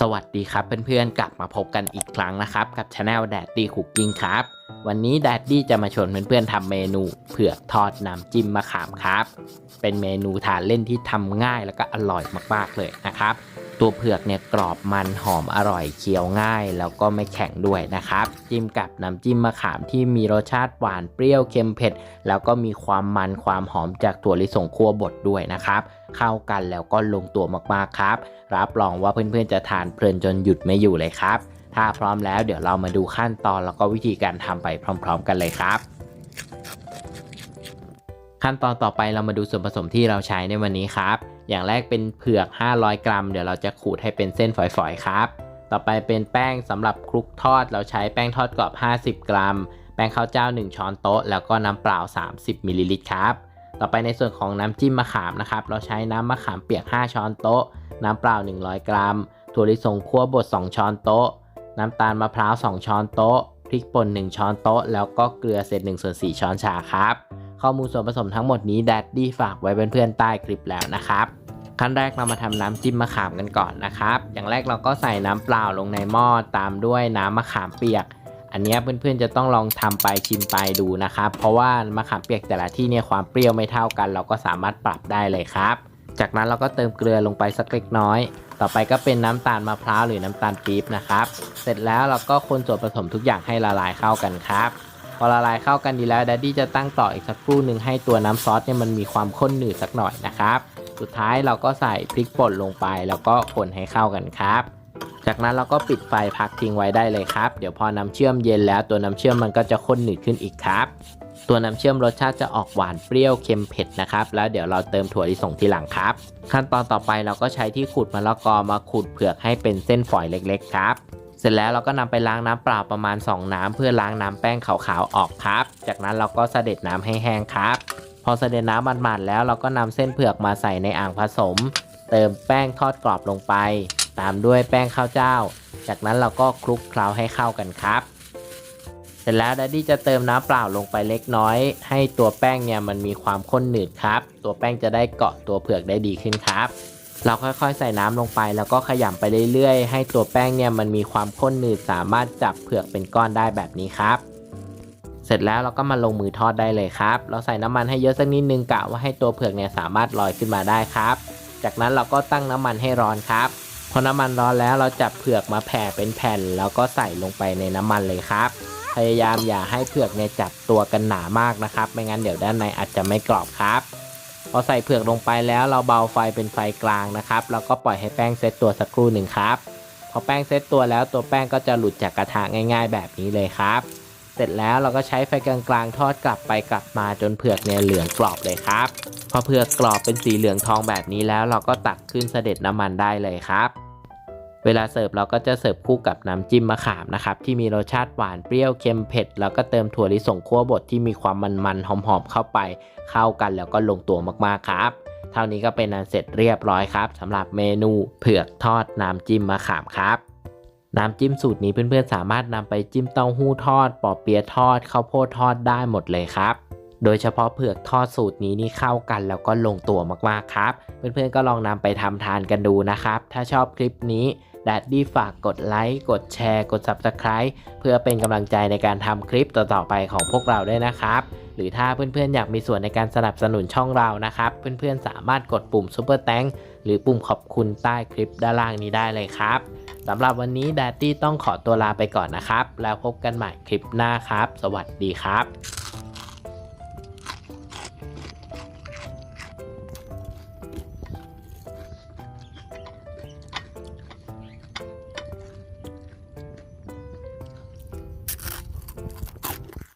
สวัสดีครับเพื่อนๆกลับมาพบกันอีกครั้งนะครับ กับช anel d a d d y Cooking ครับ วันนี้แดดดี้จะมาชวนเพื่อนๆทำเมนูเผือกทอดน้ำจิ้มมะขามครับ เป็นเมนูทานเล่นที่ทำง่ายแล้วก็อร่อยมากๆเลยนะครับ ตัวเผือกเนี่ยกรอบมันหอมอร่อยเคี้ยวง่าย แล้วก็ไม่แข็งด้วยนะครับ จิ้มกับน้ำจิ้มมะขามที่มีรสชาติหวานเปรี้ยวเค็มเผ็ด แล้วก็มีความมันความหอมจากถั่วลิสงคั่วบดด้วยนะครับ เข้ากันแล้วก็ลงตัวมากๆครับ รับรองว่าเพื่อนๆจะทานเพลินจนหยุดไม่อยู่เลยครับ ถ้าพร้อมแล้วเดี๋ยวเรามาดูขั้นตอนแล้วก็วิธีการทำไปพร้อม ๆ กันเลยครับ ขั้นตอนต่อไปเรามาดูส่วนผสมที่เราใช้ในวันนี้ครับ อย่างแรกเป็นเผือก 500 กรัม เดี๋ยวเราจะขูดให้เป็นเส้นฝอยๆครับ ต่อไปเป็นแป้งสำหรับคลุกทอด เราใช้แป้งทอดกรอบ 50 กรัม แป้งข้าวเจ้า 1 ช้อนโต๊ะ แล้วก็น้ำเปล่า 30มิลลิลิตรครับ ต่อไปในส่วนของน้ำจิ้มมะขามนะครับ เราใช้น้ำมะขามเปียก 5 ช้อนโต๊ะ น้ำเปล่า 100 กรัม ถั่วลิสงคั่วบด 2 ช้อนโต๊ะ น้ำตาลมะพร้าว 2 ช้อนโต๊ะ พริกป่น 1 ช้อนโต๊ะ แล้วก็เกลือเศษ1ส่วน4ช้อนชาครับ ข้อมูลส่วนผสมทั้งหมดนี้แดดดี้ฝากไว้เป็นเพื่อนใต้คลิปแล้วนะครับขั้นแรกเรามาทำน้ำจิ้มมะขามกันก่อนนะครับ อย่างแรกเราก็ใส่น้ำเปล่าลงในหม้อตามด้วยน้ำมะขามเปียก อันนี้เพื่อนๆจะต้องลองทำไปชิมไปดูนะครับ เพราะว่ามะขามเปียกแต่ละที่เนี่ยความเปรี้ยวไม่เท่ากัน เราก็สามารถปรับได้เลยครับ จากนั้นเราก็เติมเกลือลงไปสักเล็กน้อย ต่อไปก็เป็นน้ำตาลมะพร้าวหรือน้ำตาลปี๊บนะครับ เสร็จแล้วเราก็คนส่วนผสมทุกอย่างให้ละลายเข้ากันครับ พอละลายเข้ากันดีแล้วดัดดี้จะตั้งต่ออีกสักครู่หนึ่งให้ตัวน้ำซอสเนี่ยมันมีความข้นหนืดสักหน่อยนะครับ สุดท้ายเราก็ใส่พริกป่นลงไปแล้วก็คนให้เข้ากันครับ จากนั้นเราก็ปิดไฟพักทิ้งไว้ได้เลยครับ เดี๋ยวพอน้ำเชื่อมเย็นแล้วตัวน้ำเชื่อมมันก็จะข้นหนืดขึ้นอีกครับ ตัวน้ำเชื่อมรสชาติจะออกหวานเปรี้ยวเค็มเผ็ดนะครับแล้วเดี๋ยวเราเติมถั่วลิสงทีหลังครับ ขั้นตอนต่อไปเราก็ใช้ที่ขูดมะละกอมาขูดเผือกให้เป็นเส้นฝอยเล็ก ๆ ครับ สร็จแล้วเราก็นำไปล้างน้ำเปล่าประมาณ 2 น้ำเพื่อล้างน้ำแป้งขาวๆออกครับ จากนั้นเราก็เสด็จน้ำให้แห้งครับ พอเสด็จน้ำมันๆแล้วเราก็นำเส้นเผือกมาใส่ในอ่างผสม เติมแป้งทอดกรอบลงไป ตามด้วยแป้งข้าวเจ้า จากนั้นเราก็คลุกเคล้าให้เข้ากันครับ เสร็จแล้วดัดดี้จะเติมน้ำเปล่าลงไปเล็กน้อย ให้ตัวแป้งเนี่ยมันมีความข้นหนืดครับ ตัวแป้งจะได้เกาะตัวเผือกได้ดีขึ้นครับ เราค่อยๆ ใส่น้ำลงไป แล้วก็ขยำไปเรื่อยๆ ให้ตัวแป้งเนี่ยมันมีความข้นหนืดสามารถจับเผือกเป็นก้อนได้แบบนี้ครับ เสร็จแล้วเราก็มาลงมือทอดได้เลยครับ เราใส่น้ำมันให้เยอะสักนิดนึงกะว่าให้ตัวเผือกเนี่ยสามารถลอยขึ้นมาได้ครับ จากนั้นเราก็ตั้งน้ำมันให้ร้อนครับ พอน้ำมันร้อนแล้วเราจับเผือกมาแผ่เป็นแผ่น แล้วก็ใส่ลงไปในน้ำมันเลยครับ พยายามอย่าให้เผือกเนี่ยจับตัวกันหนามากนะครับ ไม่งั้นเดี๋ยวด้านในอาจจะไม่กรอบครับ พอใส่เผือกลงไปแล้วเราเบาไฟเป็นไฟกลางนะครับ แล้วก็ปล่อยให้แป้งเซตตัวสักครู่หนึ่งครับ พอแป้งเซตตัวแล้วตัวแป้งก็จะหลุดจากกระทะง่ายๆ แบบนี้เลยครับ เสร็จแล้วเราก็ใช้ไฟกลางๆ ทอดกลับไปกลับมาจนเผือกเนี่ยเหลืองกรอบเลยครับ พอเผือกกรอบเป็นสีเหลืองทองแบบนี้แล้ว เราก็ตักขึ้นเสด็จน้ำมันได้เลยครับ เวลาเสิร์ฟเราก็จะเสิร์ฟคู่กับน้ำจิ้มมะขามนะครับที่มีรสชาติหวานเปรี้ยวเค็มเผ็ดแล้วก็เติมถั่วลิสงคั่วบดที่มีความมันๆหอมๆเข้าไป เข้ากันแล้วก็ลงตัวมากๆครับ เท่านี้ก็เป็นอันเสร็จเรียบร้อยครับสำหรับเมนูเผือกทอดน้ำจิ้มมะขามครับน้ำจิ้มสูตรนี้เพื่อนๆสามารถนำไปจิ้มเต้าหู้ทอด ปอเปี๊ยะทอดข้าวโพดทอดได้หมดเลยครับ โดยเฉพาะเผือกทอดสูตรนี้นี่เข้ากันแล้วก็ลงตัวมากๆครับ เพื่อนๆก็ลองนำไปทำทานกันดูนะครับ ถ้าชอบคลิปนี้ แดดดี้ฝากกดไลค์กดแชร์ กด Subscribe เพื่อเป็นกำลังใจในการทำคลิปต่อๆไปของพวกเราด้วยนะครับ หรือถ้าเพื่อนๆอยากมีส่วนในการสนับสนุนช่องเรานะครับ เพื่อนๆสามารถกดปุ่ม Super Thank หรือปุ่มขอบคุณใต้คลิปด้านล่างนี้ได้เลยครับสำหรับวันนี้แดดดี้ต้องขอตัวลาไปก่อนนะครับ แล้วพบกันใหม่คลิปหน้าครับ สวัสดีครับ